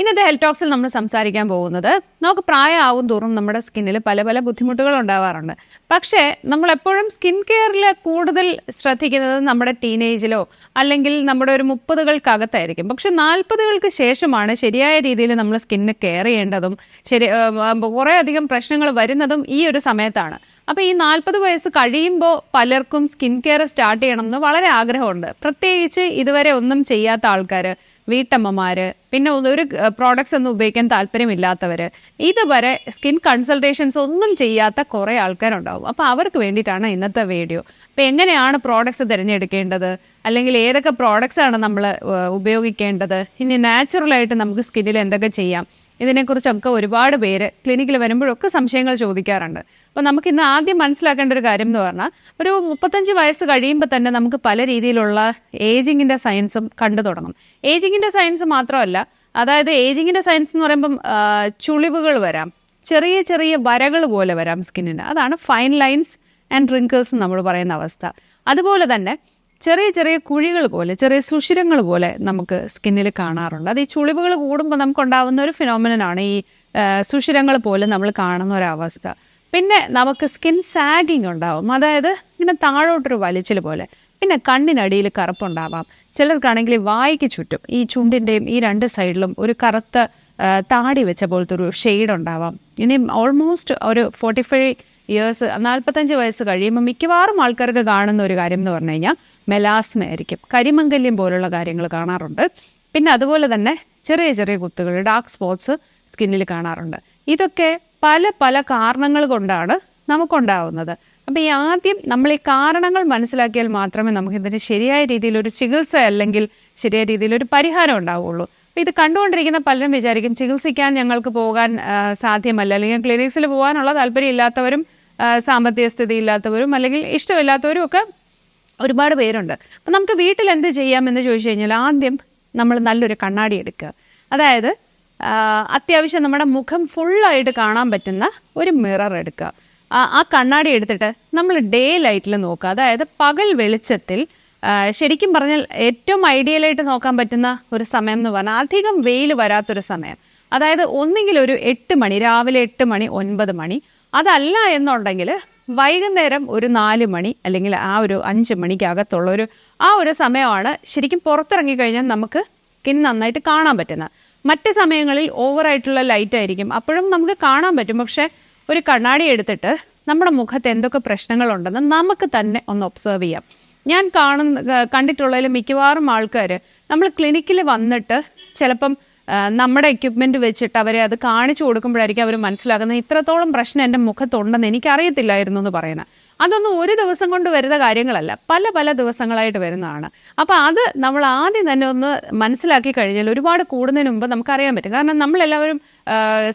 ഇന്നത്തെ ഹെൽത്ത് ടോക്സിൽ നമ്മൾ സംസാരിക്കാൻ പോകുന്നത് നമുക്ക് പ്രായമാവും തോറും നമ്മുടെ സ്കിന്നിൽ പല പല ബുദ്ധിമുട്ടുകൾ ഉണ്ടാവാറുണ്ട്. പക്ഷേ നമ്മൾ എപ്പോഴും സ്കിൻ കെയറിൽ കൂടുതൽ ശ്രദ്ധിക്കുന്നത് നമ്മുടെ ടീനേജിലോ അല്ലെങ്കിൽ നമ്മുടെ ഒരു മുപ്പതുകൾക്കകത്തായിരിക്കും. പക്ഷെ നാൽപ്പതുകൾക്ക് ശേഷമാണ് ശരിയായ രീതിയിൽ നമ്മൾ സ്കിന്നിന് കെയർ ചെയ്യേണ്ടതും ശരി കുറേ അധികം പ്രശ്നങ്ങൾ വരുന്നതും ഈ ഒരു സമയത്താണ്. അപ്പോൾ ഈ നാൽപ്പത് വയസ്സ് കഴിയുമ്പോൾ പലർക്കും സ്കിൻ കെയർ സ്റ്റാർട്ട് ചെയ്യണം എന്ന് വളരെ ആഗ്രഹമുണ്ട്. പ്രത്യേകിച്ച് ഇതുവരെ ഒന്നും ചെയ്യാത്ത ആൾക്കാർ വീട്ടമ്മമാർ പിന്നെ ഒരു പ്രോഡക്ട്സ് ഒന്നും ഉപയോഗിക്കാൻ താല്പര്യമില്ലാത്തവർ ഇതുവരെ സ്കിൻ കൺസൾട്ടേഷൻസ് ഒന്നും ചെയ്യാത്ത കുറേ ആൾക്കാരുണ്ടാവും. അപ്പോൾ അവർക്ക് വേണ്ടിയിട്ടാണ് ഇന്നത്തെ വീഡിയോ അപ്പോൾ എങ്ങനെയാണ് പ്രോഡക്ട്സ് തിരഞ്ഞെടുക്കേണ്ടത്? അല്ലെങ്കിൽ ഏതൊക്കെ പ്രോഡക്റ്റ്സ് ആണ് നമ്മൾ ഉപയോഗിക്കേണ്ടത്? ഇനി നാച്ചുറലായിട്ട് നമുക്ക് സ്കിന്നിൽ എന്തൊക്കെ ചെയ്യാം? ഇതിനെക്കുറിച്ചൊക്കെ ഒരുപാട് പേര് ക്ലിനിക്കിൽ വരുമ്പോഴൊക്കെ സംശയങ്ങൾ ചോദിക്കാറുണ്ട്. അപ്പോൾ നമുക്ക് ഇന്ന് ആദ്യം മനസ്സിലാക്കേണ്ട ഒരു കാര്യം എന്ന് പറഞ്ഞാൽ ഒരു മുപ്പത്തഞ്ച് വയസ്സ് കഴിയുമ്പോൾ തന്നെ നമുക്ക് പല രീതിയിലുള്ള ഏജിങ്ങിന്റെ സയൻസും കണ്ടു തുടങ്ങും. ഏജിങ്ങിന്റെ സയൻസ് മാത്രമല്ല അതായത് ഏജിങ്ങിന്റെ സയൻസ് എന്ന് പറയുമ്പം ചുളിവുകൾ വരാം. ചെറിയ ചെറിയ വരകൾ പോലെ വരാം സ്കിന്നിന് അതാണ് ഫൈൻ ലൈൻസ് ആൻഡ് റിങ്കിൾസ് നമ്മൾ പറയുന്ന അവസ്ഥ. അതുപോലെ തന്നെ ചെറിയ ചെറിയ കുഴികൾ പോലെ ചെറിയ സുഷിരങ്ങൾ പോലെ നമുക്ക് സ്കിന്നിൽ കാണാറുണ്ട്. അത് ഈ ചുളിവുകൾ കൂടുമ്പോൾ നമുക്കുണ്ടാവുന്ന ഒരു ഫിനോമിനനാണ് ഈ സുഷിരങ്ങൾ പോലെ നമ്മൾ കാണുന്ന ഒരവസ്ഥ പിന്നെ നമുക്ക് സ്കിൻ സാഗിങ് ഉണ്ടാവും. അതായത് ഇങ്ങനെ താഴോട്ടൊരു വലിച്ചിൽ പോലെ. പിന്നെ കണ്ണിനടിയിൽ കറുപ്പുണ്ടാവാം. ചിലർക്കാണെങ്കിൽ വായിക്ക് ചുറ്റും ഈ ചുണ്ടിന്റെയും ഈ രണ്ട് സൈഡിലും ഒരു കറുത്ത താടി വെച്ച പോലത്തെ ഒരു ഷെയ്ഡ് ഉണ്ടാവാം. ഇനി ഓൾമോസ്റ്റ് ഒരു ഫോർട്ടി ഫൈവ് ഇയേഴ്സ് നാൽപ്പത്തഞ്ച് വയസ്സ് കഴിയുമ്പോൾ മിക്കവാറും ആൾക്കാർക്ക് കാണുന്ന ഒരു കാര്യം എന്ന് പറഞ്ഞു കഴിഞ്ഞാൽ മെലാസ്മ ആയിരിക്കും. കരിമംഗല്യം പോലുള്ള കാര്യങ്ങൾ കാണാറുണ്ട്. പിന്നെ അതുപോലെ തന്നെ ചെറിയ ചെറിയ കുത്തുകൾ ഡാർക്ക് സ്പോട്ട്സ് സ്കിന്നിൽ കാണാറുണ്ട്. ഇതൊക്കെ പല പല കാരണങ്ങൾ കൊണ്ടാണ് നമുക്കുണ്ടാവുന്നത്. അപ്പം ഈ ആദ്യം നമ്മൾ ഈ കാരണങ്ങൾ മനസ്സിലാക്കിയാൽ മാത്രമേ നമുക്ക് നമുക്കിതിന് ശരിയായ രീതിയിൽ ഒരു ചികിത്സ അല്ലെങ്കിൽ ശരിയായ രീതിയിൽ ഒരു പരിഹാരം ഉണ്ടാവുള്ളൂ. അപ്പോൾ ഇത് കണ്ടുകൊണ്ടിരിക്കുന്ന പലരും വിചാരിക്കും ചികിത്സിക്കാൻ ഞങ്ങൾക്ക് പോകാൻ സാധ്യമല്ല. അല്ലെങ്കിൽ ക്ലിനിക്സിൽ പോകാനുള്ള താല്പര്യമില്ലാത്തവരും സാമ്പത്തിക സ്ഥിതി ഇല്ലാത്തവരും അല്ലെങ്കിൽ ഇഷ്ടമില്ലാത്തവരും ഒക്കെ ഒരുപാട് പേരുണ്ട്. അപ്പം നമുക്ക് വീട്ടിൽ എന്ത് ചെയ്യാമെന്ന് ചോദിച്ചു കഴിഞ്ഞാൽ ആദ്യം നമ്മൾ നല്ലൊരു കണ്ണാടി എടുക്കുക. അതായത് അത്യാവശ്യം നമ്മുടെ മുഖം ഫുള്ളായിട്ട് കാണാൻ പറ്റുന്ന ഒരു മിറർ എടുക്കുക. ആ കണ്ണാടി എടുത്തിട്ട് നമ്മൾ ഡേ ലൈറ്റിൽ നോക്കുക. അതായത് പകൽ വെളിച്ചത്തിൽ ശരിക്കും പറഞ്ഞാൽ ഏറ്റവും ഐഡിയലായിട്ട് നോക്കാൻ പറ്റുന്ന ഒരു സമയം എന്ന് പറഞ്ഞാൽ അധികം വെയിൽ വരാത്തൊരു സമയം. അതായത് ഒന്നെങ്കിൽ ഒരു എട്ട് മണി രാവിലെ എട്ട് മണി ഒൻപത് മണി അതല്ല എന്നുണ്ടെങ്കിൽ വൈകുന്നേരം ഒരു നാല് മണി അല്ലെങ്കിൽ ആ ഒരു അഞ്ച് മണിക്കകത്തുള്ള ഒരു ആ ഒരു സമയമാണ് ശരിക്കും പുറത്തിറങ്ങി കഴിഞ്ഞാൽ നമുക്ക് സ്കിൻ നന്നായിട്ട് കാണാൻ പറ്റുന്നത് മറ്റ് സമയങ്ങളിൽ ഓവറായിട്ടുള്ള ലൈറ്റ് ആയിരിക്കും. അപ്പോഴും നമുക്ക് കാണാൻ പറ്റും. പക്ഷെ ഒരു കണ്ണാടി എടുത്തിട്ട് നമ്മുടെ മുഖത്ത് എന്തൊക്കെ പ്രശ്നങ്ങളുണ്ടെന്ന് നമുക്ക് തന്നെ ഒന്ന് ഒബ്സർവ് ചെയ്യാം. ഞാൻ കാണുന്ന കണ്ടിട്ടുള്ളതിൽ മിക്കവാറും ആൾക്കാർ നമ്മൾ ക്ലിനിക്കിൽ വന്നിട്ട് ചിലപ്പം നമ്മുടെ എക്യുപ്മെന്റ് വെച്ചിട്ട് അവരെ അത് കാണിച്ചു കൊടുക്കുമ്പോഴായിരിക്കും അവർ മനസ്സിലാക്കുന്നത്. ഇത്രത്തോളം പ്രശ്നം എന്റെ മുഖത്തുണ്ടെന്ന് എനിക്കറിയത്തില്ലായിരുന്നു എന്ന് പറയുന്നത്. അതൊന്നും ഒരു ദിവസം കൊണ്ട് വരുന്ന കാര്യങ്ങളല്ല. പല പല ദിവസങ്ങളായിട്ട് വരുന്നതാണ്. അപ്പോൾ അത് നമ്മൾ ആദ്യം തന്നെ ഒന്ന് മനസ്സിലാക്കി കഴിഞ്ഞാൽ ഒരുപാട് കൂടുന്നതിന് മുമ്പ് നമുക്കറിയാൻ പറ്റും. കാരണം നമ്മളെല്ലാവരും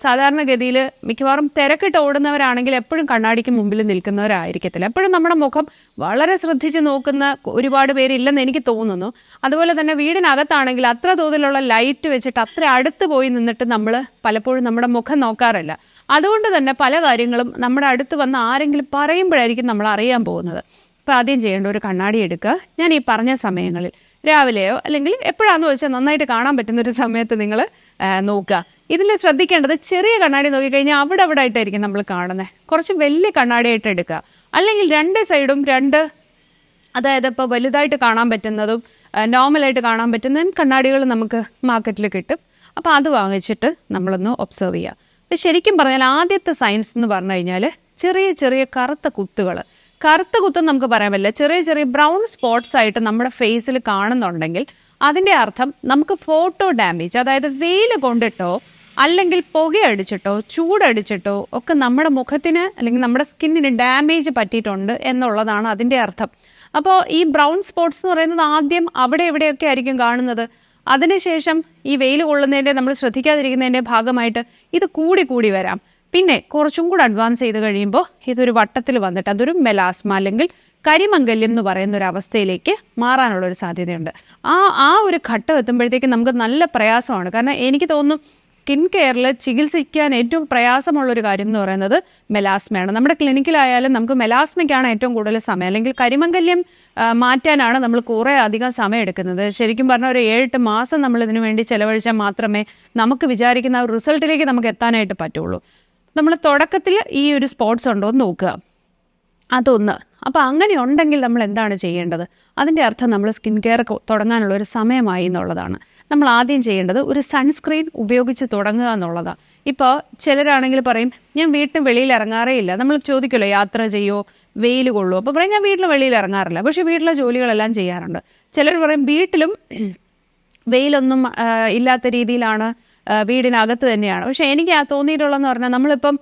സാധാരണഗതിയിൽ മിക്കവാറും തിരക്കിട്ട് ഓടുന്നവരാണെങ്കിൽ എപ്പോഴും കണ്ണാടിക്ക് മുമ്പിൽ നിൽക്കുന്നവരായിരിക്കത്തില്ല. എപ്പോഴും നമ്മുടെ മുഖം വളരെ ശ്രദ്ധിച്ച് നോക്കുന്ന ഒരുപാട് പേരില്ലെന്ന് എനിക്ക് തോന്നുന്നു. അതുപോലെ തന്നെ വീടിനകത്താണെങ്കിൽ അത്ര തോതിലുള്ള ലൈറ്റ് വെച്ചിട്ട് അത്ര അടുത്ത് പോയി നിന്നിട്ട് നമ്മൾ പലപ്പോഴും നമ്മുടെ മുഖം നോക്കാറില്ല. അതുകൊണ്ട് തന്നെ പല കാര്യങ്ങളും നമ്മുടെ അടുത്ത് വന്ന് ആരെങ്കിലും പറയുമ്പോഴായിരിക്കും നമ്മൾ അറിയാൻ പോകുന്നത്. അപ്പോൾ ആദ്യം ചെയ്യേണ്ട ഒരു കണ്ണാടി എടുക്കുക. ഞാൻ ഈ പറഞ്ഞ സമയങ്ങളിൽ രാവിലെയോ അല്ലെങ്കിൽ എപ്പോഴാണെന്ന് വെച്ചാൽ നന്നായിട്ട് കാണാൻ പറ്റുന്ന ഒരു സമയത്ത് നിങ്ങൾ നോക്കുക. ഇതിൽ ശ്രദ്ധിക്കേണ്ടത് ചെറിയ കണ്ണാടി നോക്കിക്കഴിഞ്ഞാൽ അവിടെ അവിടെ ആയിട്ടായിരിക്കും നമ്മൾ കാണുന്നത്. കുറച്ച് വലിയ കണ്ണാടിയായിട്ട് എടുക്കുക. അല്ലെങ്കിൽ രണ്ട് സൈഡും രണ്ട് അതായത് ഇപ്പോൾ വലുതായിട്ട് കാണാൻ പറ്റുന്നതും നോർമലായിട്ട് കാണാൻ പറ്റുന്നതും കണ്ണാടികൾ നമുക്ക് മാർക്കറ്റിൽ കിട്ടും. അപ്പോൾ അത് വാങ്ങിച്ചിട്ട് നമ്മളൊന്ന് ഒബ്സർവ് ചെയ്യുക. ശരിക്കും പറഞ്ഞാൽ ആദ്യത്തെ സയൻസ് എന്ന് പറഞ്ഞു കഴിഞ്ഞാൽ ചെറിയ ചെറിയ കറുത്ത കുത്തുകൾ കറുത്ത കുത്തെന്ന് നമുക്ക് പറയാൻ പറ്റില്ല. ചെറിയ ചെറിയ ബ്രൗൺ സ്പോട്ട്സ് ആയിട്ട് നമ്മുടെ ഫേസിൽ കാണുന്നുണ്ടെങ്കിൽ അതിന്റെ അർത്ഥം നമുക്ക് ഫോട്ടോ ഡാമേജ് അതായത് വെയിൽ കൊണ്ടിട്ടോ അല്ലെങ്കിൽ പുകയടിച്ചിട്ടോ ചൂടടിച്ചിട്ടോ ഒക്കെ നമ്മുടെ മുഖത്തിന് അല്ലെങ്കിൽ നമ്മുടെ സ്കിന്നിന് ഡാമേജ് പറ്റിയിട്ടുണ്ട് എന്നുള്ളതാണ് അതിന്റെ അർത്ഥം. അപ്പോൾ ഈ ബ്രൗൺ സ്പോട്ട്സ് എന്ന് പറയുന്നത് ആദ്യം അവിടെ എവിടെയൊക്കെ ആയിരിക്കും കാണുന്നത്? അതിനുശേഷം ഈ വെയിൽ കൊള്ളുന്നതിന്റെ നമ്മൾ ശ്രദ്ധിക്കാതിരിക്കുന്നതിന്റെ ഭാഗമായിട്ട് ഇത് കൂടി കൂടി വരാം. പിന്നെ കുറച്ചും കൂടെ അഡ്വാൻസ് ചെയ്ത് കഴിയുമ്പോൾ ഇതൊരു വട്ടത്തിൽ വന്നിട്ട് അതൊരു മെലാസ്മ അല്ലെങ്കിൽ കരിമംഗല്യം എന്ന് പറയുന്ന ഒരു അവസ്ഥയിലേക്ക് മാറാനുള്ള ഒരു സാധ്യതയുണ്ട്. ആ ആ ഒരു ഘട്ടം എത്തുമ്പോഴത്തേക്ക് നമുക്ക് നല്ല പ്രയാസമാണ്. കാരണം എനിക്ക് തോന്നുന്നു സ്കിൻ കെയറിൽ ചികിത്സിക്കാൻ ഏറ്റവും പ്രയാസമുള്ള ഒരു കാര്യം എന്ന് പറയുന്നത് മെലാസ്മയാണ് നമ്മുടെ ക്ലിനിക്കിലായാലും നമുക്ക് മെലാസ്മയ്ക്കാണ് ഏറ്റവും കൂടുതൽ സമയം. അല്ലെങ്കിൽ കരിമംഗല്യം മാറ്റാനാണ് നമ്മൾ കുറേ അധികം സമയം എടുക്കുന്നത് ശരിക്കും പറഞ്ഞാൽ ഒരു ഏഴെട്ട് മാസം നമ്മൾ ഇതിനു വേണ്ടി ചെലവഴിച്ചാൽ മാത്രമേ നമുക്ക് വിചാരിക്കുന്ന ആ റിസൾട്ടിലേക്ക് നമുക്ക് എത്താനായിട്ട് പറ്റുള്ളൂ. നമ്മൾ തുടക്കത്തിൽ ഈ ഒരു സ്പോട്സ് ഉണ്ടോ എന്ന് നോക്കുക. അതൊന്ന്. അപ്പോൾ അങ്ങനെ ഉണ്ടെങ്കിൽ നമ്മൾ എന്താണ് ചെയ്യേണ്ടത്? അതിന്റെ അർത്ഥം നമ്മൾ സ്കിൻ കെയർ തുടങ്ങാനുള്ള ഒരു സമയമായി എന്നുള്ളതാണ്. നമ്മൾ ആദ്യം ചെയ്യേണ്ടത് ഒരു സൺസ്ക്രീൻ ഉപയോഗിച്ച് തുടങ്ങുക എന്നുള്ളതാണ്. ഇപ്പോൾ ചിലരാണെങ്കിൽ പറയും ഞാൻ വീട്ടിൽ വെളിയിൽ ഇറങ്ങാറേ ഇല്ല. നമ്മൾ ചോദിക്കുമല്ലോ യാത്ര ചെയ്യോ? വെയിൽ കൊള്ളുമോ അപ്പോൾ പറയും ഞാൻ വീട്ടിൽ വെളിയിൽ ഇറങ്ങാറില്ല. പക്ഷേ വീട്ടിലെ ജോലികളെല്ലാം ചെയ്യാറുണ്ട്. ചിലർ പറയും വീട്ടിലും വെയിലൊന്നും ഇല്ലാത്ത രീതിയിലാണ് വീടിനകത്ത് തന്നെയാണ്. പക്ഷെ എനിക്ക് ആ തോന്നിയിട്ടുള്ളതെന്ന് പറഞ്ഞാൽ നമ്മളിപ്പം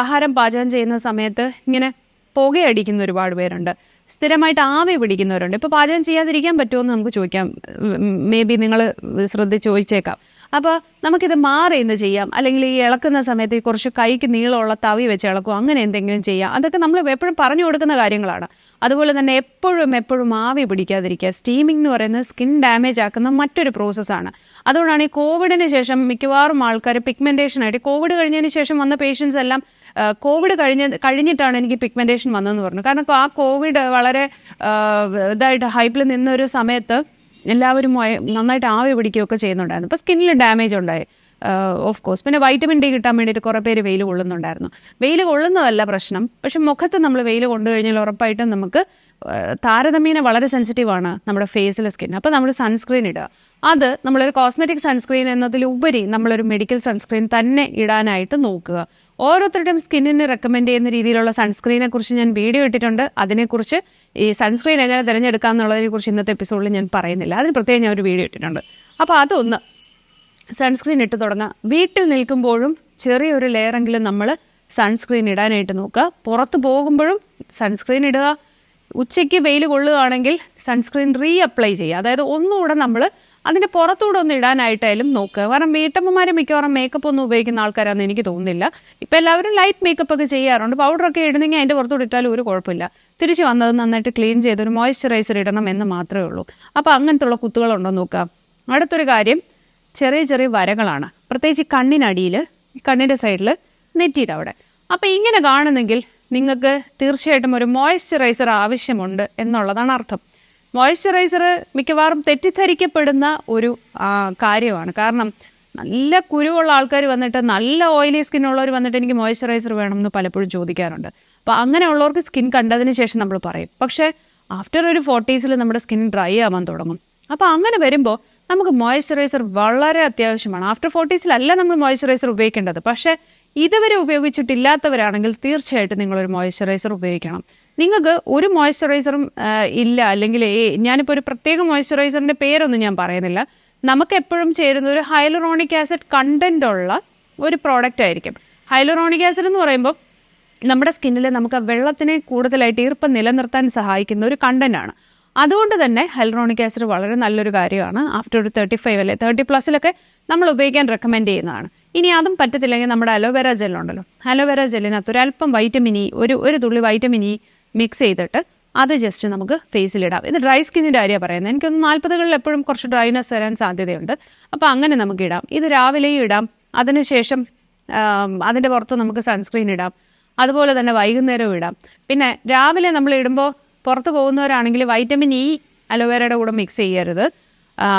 ആഹാരം പാചകം ചെയ്യുന്ന സമയത്ത് ഇങ്ങനെ പുകയടിക്കുന്ന ഒരുപാട് പേരുണ്ട്. സ്ഥിരമായിട്ട് ആവി പിടിക്കുന്നവരുണ്ട്. ഇപ്പോൾ പാചകം ചെയ്യാതിരിക്കാൻ പറ്റുമോ എന്ന് നമുക്ക് ചോദിക്കാം. മേ ബി നിങ്ങൾ ശ്രദ്ധിച്ച് ചോദിച്ചേക്കാം. അപ്പോൾ നമുക്കിത് മാറി ഇന്ന് ചെയ്യാം. അല്ലെങ്കിൽ ഈ ഇളക്കുന്ന സമയത്ത് കുറച്ച് കൈക്ക് നീളമുള്ള തവി വെച്ച് ഇളക്കും അങ്ങനെ എന്തെങ്കിലും ചെയ്യാം. അതൊക്കെ നമ്മൾ എപ്പോഴും പറഞ്ഞു കൊടുക്കുന്ന കാര്യങ്ങളാണ്. അതുപോലെ തന്നെ എപ്പോഴും എപ്പോഴും ആവി പിടിക്കാതിരിക്കുക. സ്റ്റീമിംഗ് എന്ന് പറയുന്നത് സ്കിൻ ഡാമേജ് ആക്കുന്ന മറ്റൊരു പ്രോസസ്സാണ് അതുകൊണ്ടാണ് ഈ കോവിഡിന് ശേഷം മിക്കവാറും ആൾക്കാർ പിഗ്മെന്റേഷൻ ആയിട്ട് കോവിഡ് കഴിഞ്ഞതിന് ശേഷം വന്ന പേഷ്യൻസ് എല്ലാം കോവിഡ് കഴിഞ്ഞ കഴിഞ്ഞിട്ടാണ് എനിക്ക് പിഗ്മെന്റേഷൻ വന്നതെന്ന് പറഞ്ഞു. കാരണം ആ കോവിഡ് വളരെ ഇതായിട്ട് ഹൈപ്പിൽ നിന്നൊരു സമയത്ത് എല്ലാവരും നന്നായിട്ട് ആവി പിടിക്കുകയൊക്കെ ചെയ്യുന്നുണ്ടായിരുന്നു. അപ്പോൾ സ്കിന്നിൽ ഡാമേജ് ഉണ്ടായി. ഓഫ് കോഴ്സ് പിന്നെ വൈറ്റമിൻ ഡി കിട്ടാൻ വേണ്ടിയിട്ട് കുറേ പേര് വെയിൽ കൊള്ളുന്നുണ്ടായിരുന്നു. വെയിൽ കൊള്ളുന്നതല്ല പ്രശ്നം. പക്ഷെ മുഖത്ത് നമ്മൾ വെയിൽ കൊണ്ടു കഴിഞ്ഞാൽ ഉറപ്പായിട്ടും നമുക്ക് താരതമ്യേന വളരെ സെൻസിറ്റീവാണ് നമ്മുടെ ഫേസിലെ സ്കിൻ അപ്പോൾ നമ്മൾ സൺസ്ക്രീൻ ഇടുക. അത് നമ്മളൊരു കോസ്മെറ്റിക് സൺസ്ക്രീൻ എന്നതിലുപരി നമ്മളൊരു മെഡിക്കൽ സൺസ്ക്രീൻ തന്നെ ഇടാനായിട്ട് നോക്കുക. ഓരോരുത്തരുടെയും സ്കിന്നിന് റെക്കമെൻഡ് ചെയ്യുന്ന രീതിയിലുള്ള സൺസ്ക്രീനെ കുറിച്ച് ഞാൻ വീഡിയോ ഇട്ടിട്ടുണ്ട്. അതിനെക്കുറിച്ച് ഈ സൺസ്ക്രീൻ എങ്ങനെ തിരഞ്ഞെടുക്കാം എന്നുള്ളതിനെ കുറിച്ച് ഇന്നത്തെ എപ്പിസോഡിൽ ഞാൻ പറയുന്നില്ല. അതിന് പ്രത്യേകം ഞാൻ ഒരു വീഡിയോ ഇട്ടിട്ടുണ്ട്. അപ്പോൾ അതൊന്ന് സൺസ്ക്രീൻ ഇട്ട് തുടങ്ങാം. വീട്ടിൽ നിൽക്കുമ്പോഴും ചെറിയൊരു ലെയറെങ്കിലും നമ്മൾ സൺസ്ക്രീൻ ഇടാനായിട്ട് നോക്കുക. പുറത്ത് പോകുമ്പോഴും സൺസ്ക്രീൻ ഇടുക. ഉച്ചയ്ക്ക് വെയിൽ കൊള്ളുകയാണെങ്കിൽ സൺസ്ക്രീൻ റീ അപ്ലൈ ചെയ്യുക. അതായത് ഒന്നുകൂടെ നമ്മൾ അതിന്റെ പുറത്തൂടെ ഒന്ന് ഇടാനായിട്ടായാലും നോക്കുക കാരണം വീട്ടമ്മമാർ മിക്കവാറും മേക്കപ്പ് ഒന്നും ഉപയോഗിക്കുന്ന ആൾക്കാരാണെന്ന് എനിക്ക് തോന്നുന്നില്ല. ഇപ്പം എല്ലാവരും ലൈറ്റ് മേക്കപ്പ് ഒക്കെ ചെയ്യാറുണ്ട്. പൗഡറൊക്കെ ഇടുന്നെങ്കിൽ അതിന്റെ പുറത്തൂടെ ഇട്ടാലും ഒരു കുഴപ്പമില്ല. തിരിച്ച് വന്നത് നന്നായിട്ട് ക്ലീൻ ചെയ്ത് ഒരു മോയ്സ്ചറൈസർ ഇടണം എന്ന് മാത്രമേ ഉള്ളൂ. അപ്പോൾ അങ്ങനത്തുള്ള കുത്തുകളുണ്ടോ നോക്കാം. അടുത്തൊരു കാര്യം ചെറിയ ചെറിയ വരകളാണ്. പ്രത്യേകിച്ച് കണ്ണിനടിയിൽ കണ്ണിന്റെ സൈഡിൽ നെറ്റിയുടെ അവിടെ. അപ്പോൾ ഇങ്ങനെ കാണുന്നെങ്കിൽ നിങ്ങൾക്ക് തീർച്ചയായിട്ടും ഒരു മോയ്സ്ചറൈസർ ആവശ്യമുണ്ട് എന്നുള്ളതാണ് അർത്ഥം. മോയ്സ്ചറൈസർ മിക്കവാറും തെറ്റിദ്ധരിക്കപ്പെടുന്ന ഒരു കാര്യമാണ്. കാരണം നല്ല കുരുവുള്ള ആൾക്കാർ വന്നിട്ട് നല്ല ഓയിലി സ്കിൻ ഉള്ളവർ വന്നിട്ട് എനിക്ക് മോയ്സ്ചറൈസർ വേണമെന്ന് പലപ്പോഴും ചോദിക്കാറുണ്ട്. അപ്പോൾ അങ്ങനെയുള്ളവർക്ക് സ്കിൻ കണ്ടതിന് ശേഷം നമ്മൾ പറയും. പക്ഷേ ആഫ്റ്റർ ഒരു ഫോർട്ടീസിൽ നമ്മുടെ സ്കിൻ ഡ്രൈ ആവാൻ തുടങ്ങും. അപ്പോൾ അങ്ങനെ വരുമ്പോൾ നമുക്ക് മോയ്സ്ചറൈസർ വളരെ അത്യാവശ്യമാണ്. ആഫ്റ്റർ ഫോർട്ടീസിലല്ല നമ്മൾ മോയ്സ്ചറൈസർ ഉപയോഗിക്കേണ്ടത്. പക്ഷേ ഇതുവരെ ഉപയോഗിച്ചിട്ടില്ലാത്തവരാണെങ്കിൽ തീർച്ചയായിട്ടും നിങ്ങളൊരു മോയ്സ്ചറൈസർ ഉപയോഗിക്കണം. നിങ്ങൾക്ക് ഒരു മോയ്സ്ചറൈസറും ഇല്ല. അല്ലെങ്കിൽ ഞാനിപ്പോൾ ഒരു പ്രത്യേക മോയ്സ്ചറൈസറിന്റെ പേരൊന്നും ഞാൻ പറയുന്നില്ല. നമുക്ക് എപ്പോഴും ചേരുന്ന ഒരു ഹൈലറോണിക് ആസിഡ് കണ്ടന്റ് ഉള്ള ഒരു പ്രോഡക്റ്റ് ആയിരിക്കും. ഹൈലറോണിക് ആസിഡ് എന്ന് പറയുമ്പോൾ നമ്മുടെ സ്കിന്നിൽ നമുക്ക് വെള്ളത്തിനെ കൂടുതലായിട്ട് ഈർപ്പം നിലനിർത്താൻ സഹായിക്കുന്ന ഒരു കണ്ടന്റാണ് അതുകൊണ്ട് തന്നെ ഹൈലറോണിക് ആസിഡ് വളരെ നല്ലൊരു കാര്യമാണ്. ആഫ്റ്റർ ഒരു തേർട്ടി ഫൈവ് അല്ലെ തേർട്ടി പ്ലസ്സിലൊക്കെ നമ്മൾ ഉപയോഗിക്കാൻ റെക്കമെൻഡ് ചെയ്യുന്നതാണ്. ഇനി അതും പറ്റത്തില്ലെങ്കിൽ നമ്മുടെ അലോവേര ജെൽ ഉണ്ടല്ലോ. അലോവേര ജെല്ലിനകത്ത് ഒരു അല്പം വൈറ്റമിൻ ഇ ഒരു ഒരു തുള്ളി വൈറ്റമിൻ ഇ മിക്സ് ചെയ്തിട്ട് അത് ജസ്റ്റ് നമുക്ക് ഫേസിലിടാം ഇത് ഡ്രൈ സ്കിന്നിന്റെ കാര്യമാണ് പറയുന്നത്. എനിക്കൊന്ന് നാൽപ്പതുകളിൽ എപ്പോഴും കുറച്ച് ഡ്രൈനെസ് വരാൻ സാധ്യതയുണ്ട്. അപ്പോൾ അങ്ങനെ നമുക്ക് ഇടാം. ഇത് രാവിലെയും ഇടാം. അതിനുശേഷം അതിന്റെ പുറത്ത് നമുക്ക് സൺസ്ക്രീൻ ഇടാം. അതുപോലെ തന്നെ വൈകുന്നേരവും ഇടാം. പിന്നെ രാവിലെ നമ്മൾ ഇടുമ്പോൾ പുറത്ത് പോകുന്നവരാണെങ്കിൽ വൈറ്റമിൻ ഇ അലോവേരയുടെ കൂടെ മിക്സ് ചെയ്യരുത്.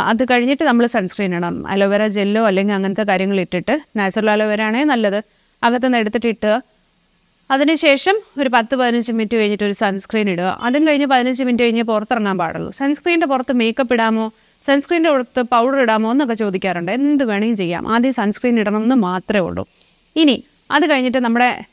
അത് കഴിഞ്ഞിട്ട് നമ്മൾ സൺസ്ക്രീൻ ഇടണം. അലോവേര ജെല്ലോ അല്ലെങ്കിൽ അങ്ങനത്തെ കാര്യങ്ങൾ ഇട്ടിട്ട് നാച്ചുറൽ അലോവേര ആണേ നല്ലത്. അകത്തുനിന്ന് എടുത്തിട്ട് ഇട്ടുക. അതിനുശേഷം ഒരു പത്ത് പതിനഞ്ച് മിനിറ്റ് കഴിഞ്ഞിട്ട് ഒരു സൺസ്ക്രീൻ ഇടുക. അതും കഴിഞ്ഞ് പതിനഞ്ച് മിനിറ്റ് കഴിഞ്ഞ് പുറത്തിറങ്ങാൻ പാടുള്ളൂ. സൺസ്ക്രീനിന്റെ പുറത്ത് മേക്കപ്പ് ഇടാമോ? സൺസ്ക്രീനിന്റെ പുറത്ത് പൗഡർ ഇടാമോ എന്നൊക്കെ ചോദിക്കാറുണ്ട്. എന്ത് വേണമെങ്കിലും ചെയ്യാം. ആദ്യം സൺസ്ക്രീൻ ഇടണം എന്ന് മാത്രമേ ഉള്ളൂ. ഇനി അത് കഴിഞ്ഞിട്ട് നമ്മുടെ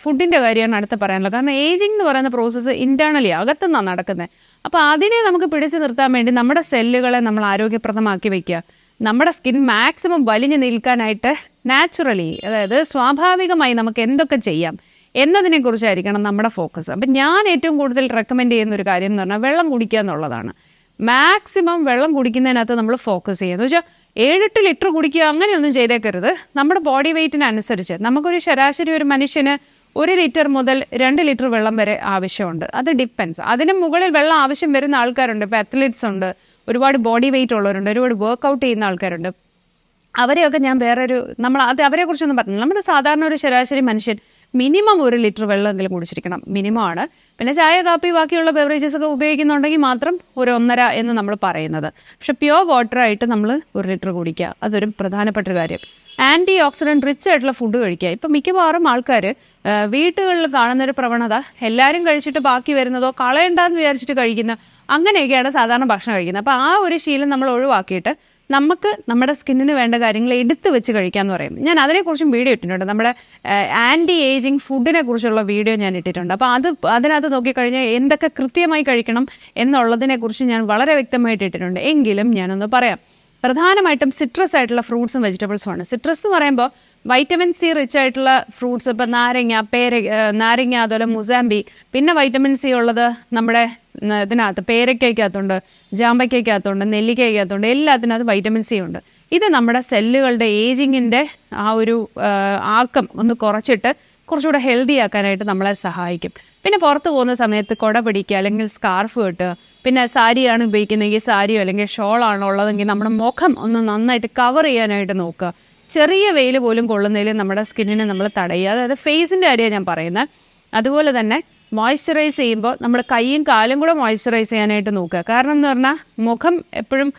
ഫുഡിന്റെ കാര്യമാണ് അടുത്ത് പറയാനുള്ളത്. കാരണം ഏജിങ് എന്ന് പറയുന്ന പ്രോസസ്സ് ഇന്റേർണലി അകത്തുനിന്നാണ് നടക്കുന്നത് അപ്പോൾ അതിനെ നമുക്ക് പിടിച്ചു നിർത്താൻ വേണ്ടി നമ്മുടെ സെല്ലുകളെ നമ്മൾ ആരോഗ്യപ്രദമാക്കി വയ്ക്കുക നമ്മുടെ സ്കിൻ മാക്സിമം വലിഞ്ഞു നിൽക്കാനായിട്ട് നാച്ചുറലി അതായത് സ്വാഭാവികമായി നമുക്ക് എന്തൊക്കെ ചെയ്യാം എന്നതിനെക്കുറിച്ചായിരിക്കണം നമ്മുടെ ഫോക്കസ് അപ്പം ഞാൻ ഏറ്റവും കൂടുതൽ റെക്കമെൻഡ് ചെയ്യുന്ന ഒരു കാര്യം എന്ന് പറഞ്ഞാൽ വെള്ളം കുടിക്കുക എന്നുള്ളതാണ്. മാക്സിമം വെള്ളം കുടിക്കുന്നതിനകത്ത് നമ്മൾ ഫോക്കസ് ചെയ്യുന്നത് വെച്ചാൽ ഏഴെട്ട് ലിറ്റർ കുടിക്കുക അങ്ങനെയൊന്നും ചെയ്തേക്കരുത്. നമ്മുടെ ബോഡി വെയ്റ്റിനനുസരിച്ച് നമുക്കൊരു ശരാശരി ഒരു മനുഷ്യന് ഒരു ലിറ്റർ മുതൽ രണ്ട് ലിറ്റർ വെള്ളം വരെ ആവശ്യമുണ്ട്. അത് ഡിപ്പെൻസ് അതിന് മുകളിൽ വെള്ളം ആവശ്യം വരുന്ന ആൾക്കാരുണ്ട്. ഇപ്പോൾ അത്ലറ്റ്സ് ഉണ്ട്. ഒരുപാട് ബോഡി വെയിറ്റ് ഉള്ളവരുണ്ട്. ഒരുപാട് വർക്ക്ഔട്ട് ചെയ്യുന്ന ആൾക്കാരുണ്ട്. അവരെയൊക്കെ ഞാൻ വേറൊരു നമ്മൾ അത് അവരെ കുറിച്ചൊന്നും പറഞ്ഞില്ല. നമ്മുടെ സാധാരണ ഒരു ശരാശരി മനുഷ്യൻ മിനിമം ഒരു ലിറ്റർ വെള്ളമെങ്കിലും കുടിച്ചിരിക്കണം. മിനിമമാണ് പിന്നെ ചായ കാപ്പി ബാക്കിയുള്ള ബെവറേജസ് ഒക്കെ ഉപയോഗിക്കുന്നുണ്ടെങ്കിൽ മാത്രം ഒരു ഒന്നര എന്ന് നമ്മൾ പറയുന്നത്. പക്ഷെ പ്യുവർ വാട്ടർ ആയിട്ട് നമ്മൾ ഒരു ലിറ്റർ കുടിക്കുക. അതൊരു പ്രധാനപ്പെട്ട കാര്യം. ആന്റി ഓക്സിഡന്റ് റിച്ച് ആയിട്ടുള്ള ഫുഡ് കഴിക്കുക. ഇപ്പം മിക്കവാറും ആൾക്കാർ വീട്ടുകളിൽ കാണുന്നൊരു പ്രവണത എല്ലാവരും കഴിച്ചിട്ട് ബാക്കി വരുന്നതോ കളയണ്ടെന്ന് വിചാരിച്ചിട്ട് കഴിക്കുന്ന അങ്ങനെയൊക്കെയാണ് സാധാരണ ഭക്ഷണം കഴിക്കുന്നത്. അപ്പോൾ ആ ഒരു ശീലം നമ്മൾ ഒഴിവാക്കിയിട്ട് നമുക്ക് നമ്മുടെ സ്കിന്നിന് വേണ്ട കാര്യങ്ങൾ എടുത്തു വെച്ച് കഴിക്കാന്ന് പറയും ഞാൻ അതിനെക്കുറിച്ചും വീഡിയോ ഇട്ടിട്ടുണ്ട്. നമ്മുടെ ആന്റി ഏജിങ് ഫുഡിനെ കുറിച്ചുള്ള വീഡിയോ ഞാൻ ഇട്ടിട്ടുണ്ട്. അപ്പോൾ അത് അതിനകത്ത് നോക്കിക്കഴിഞ്ഞാൽ എന്തൊക്കെ കൃത്യമായി കഴിക്കണം എന്നുള്ളതിനെക്കുറിച്ച് ഞാൻ വളരെ വ്യക്തമായിട്ട് ഇട്ടിട്ടുണ്ട്. എങ്കിലും ഞാനൊന്ന് പറയാം. പ്രധാനമായിട്ടും സിട്രസ് ആയിട്ടുള്ള ഫ്രൂട്ട്സും വെജിറ്റബിൾസും ആണ്. സിട്രസ് എന്ന് പറയുമ്പോൾ വൈറ്റമിൻ സി റിച്ച് ആയിട്ടുള്ള ഫ്രൂട്ട്സ് ഇപ്പം നാരങ്ങ പേര നാരങ്ങ അതുപോലെ മുസാമ്പി പിന്നെ വൈറ്റമിൻ സി ഉള്ളത് നമ്മുടെ ഇതിനകത്ത് പേരയ്ക്കകത്തുണ്ട് ജാമ്പയ്ക്കകത്തുണ്ട് നെല്ലിക്കകത്തുണ്ട് എല്ലാത്തിനകത്ത് വൈറ്റമിൻ സി ഉണ്ട്. ഇത് നമ്മുടെ സെല്ലുകളുടെ ഏജിങ്ങിന്റെ ആ ഒരു ആക്കം ഒന്ന് കുറച്ചിട്ട് കുറച്ചുകൂടെ ഹെൽത്തി ആക്കാനായിട്ട് നമ്മളെ സഹായിക്കും. പിന്നെ പുറത്ത് പോകുന്ന സമയത്ത് കുട പിടിക്കുക അല്ലെങ്കിൽ സ്കാർഫ് കെട്ടുക പിന്നെ സാരിയാണ് ഉപയോഗിക്കുന്നതെങ്കിൽ സാരിയോ അല്ലെങ്കിൽ ഷോളാണോ ഉള്ളതെങ്കിൽ നമ്മുടെ മുഖം ഒന്ന് നന്നായിട്ട് കവർ ചെയ്യാനായിട്ട് നോക്കുക. ചെറിയ വെയിൽ പോലും കൊള്ളുന്നതിൽ നമ്മുടെ സ്കിന്നിനെ നമ്മൾ തടയുക. അതായത് ഫേസിന്റെ കാര്യമാണ് ഞാൻ പറയുന്നത്. അതുപോലെ തന്നെ മോയ്സ്ചറൈസ് ചെയ്യുമ്പോൾ നമ്മുടെ കൈയും കാലും കൂടെ മോയ്സ്ചറൈസ് ചെയ്യാനായിട്ട് നോക്കുക. കാരണം എന്ന് പറഞ്ഞാൽ മുഖം എപ്പോഴും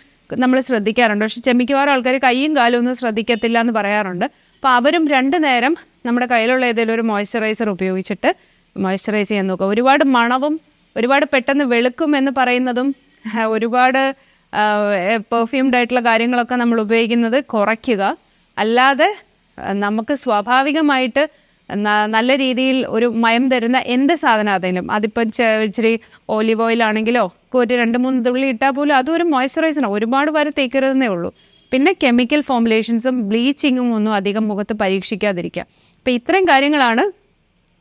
നമ്മൾ ശ്രദ്ധിക്കാറുണ്ട്. പക്ഷെ ചെമ്മിക്കുവാറ ആൾക്കാർ കൈയും കാലും ഒന്നും ശ്രദ്ധിക്കത്തില്ല എന്ന് പറയാറുണ്ട്. അപ്പോൾ അവരും രണ്ട് നേരം നമ്മുടെ കയ്യിലുള്ള ഏതെങ്കിലും ഒരു മോയ്സ്ചറൈസർ ഉപയോഗിച്ചിട്ട് മോയ്സ്ചറൈസ് ചെയ്യാൻ നോക്കുക. ഒരുപാട് മണവും ഒരുപാട് പെട്ടെന്ന് വെളുക്കും എന്ന് പറയുന്നതും ഒരുപാട് പെർഫ്യൂംഡ് ആയിട്ടുള്ള കാര്യങ്ങളൊക്കെ നമ്മൾ ഉപയോഗിക്കുന്നത് കുറയ്ക്കുക. അല്ലാതെ നമുക്ക് സ്വാഭാവികമായിട്ട് നല്ല രീതിയിൽ ഒരു മയം തരുന്ന എന്ത് സാധനം ആണെങ്കിലും അതിപ്പം ഇച്ചിരി ഓലിവ് ഓയിൽ ആണെങ്കിലോ ഒരു രണ്ട് മൂന്ന് തുള്ളി ഇട്ടാൽ പോലും അതും ഒരു മോയ്സ്ചറൈസറാണ് ഒരുപാട് പേര് തേക്കരുതെന്നേ ഉള്ളൂ. പിന്നെ കെമിക്കൽ ഫോമുലേഷൻസും ബ്ലീച്ചിങ്ങും ഒന്നും അധികം മുഖത്ത് പരീക്ഷിക്കാതിരിക്കുക. അപ്പം ഇത്രയും കാര്യങ്ങളാണ്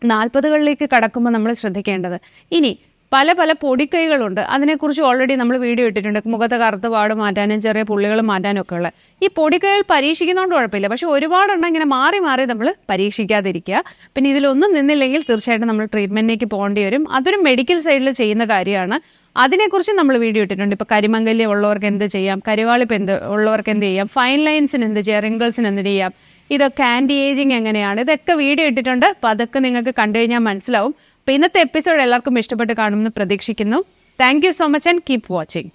നാൽപ്പതുകളിലേക്ക് കടക്കുമ്പോൾ നമ്മൾ ശ്രദ്ധിക്കേണ്ടത്. ഇനി പല പല പൊടിക്കൈകളുണ്ട്. അതിനെക്കുറിച്ച് ഓൾറെഡി നമ്മൾ വീഡിയോ ഇട്ടിട്ടുണ്ട്. മുഖത്തെ കറുത്ത പാട് മാറ്റാനും ചെറിയ പുള്ളികൾ മാറ്റാനും ഒക്കെ ഉള്ള. ഈ പൊടിക്കൈകൾ പരീക്ഷിക്കുന്നതുകൊണ്ട് കുഴപ്പമില്ല. പക്ഷെ ഒരുപാടെണ്ണം ഇങ്ങനെ മാറി മാറി നമ്മൾ പരീക്ഷിക്കാതിരിക്കുക. പിന്നെ ഇതിലൊന്നും നിന്നില്ലെങ്കിൽ തീർച്ചയായിട്ടും നമ്മൾ ട്രീറ്റ്മെന്റിലേക്ക് പോകേണ്ടി വരും. അതൊരു മെഡിക്കൽ സൈഡിൽ ചെയ്യുന്ന കാര്യമാണ്. അതിനെക്കുറിച്ച് നമ്മൾ വീഡിയോ ഇട്ടിട്ടുണ്ട്. ഇപ്പോൾ കരിമംഗല്യം ഉള്ളവർക്ക് എന്ത് ചെയ്യാം? കരിവാളിപ്പ് എന്ത് ഉള്ളവർക്ക് എന്ത് ചെയ്യാം? ഫൈൻ ലൈൻസിന് എന്ത് ചെയ്യാം? റിങ്കിൾസിന് എന്ത് ചെയ്യാം? ഇതൊക്കെ ആന്റി ഏജിങ് എങ്ങനെയാണ്? ഇതൊക്കെ വീഡിയോ ഇട്ടിട്ടുണ്ട്. അപ്പോൾ അതൊക്കെ നിങ്ങൾക്ക് കണ്ടു കഴിഞ്ഞാൽ മനസ്സിലാവും. അപ്പോൾ ഇന്നത്തെ എപ്പിസോഡ് എല്ലാവർക്കും ഇഷ്ടപ്പെട്ട് കാണുമെന്ന് പ്രതീക്ഷിക്കുന്നു. Thank so much and keep watching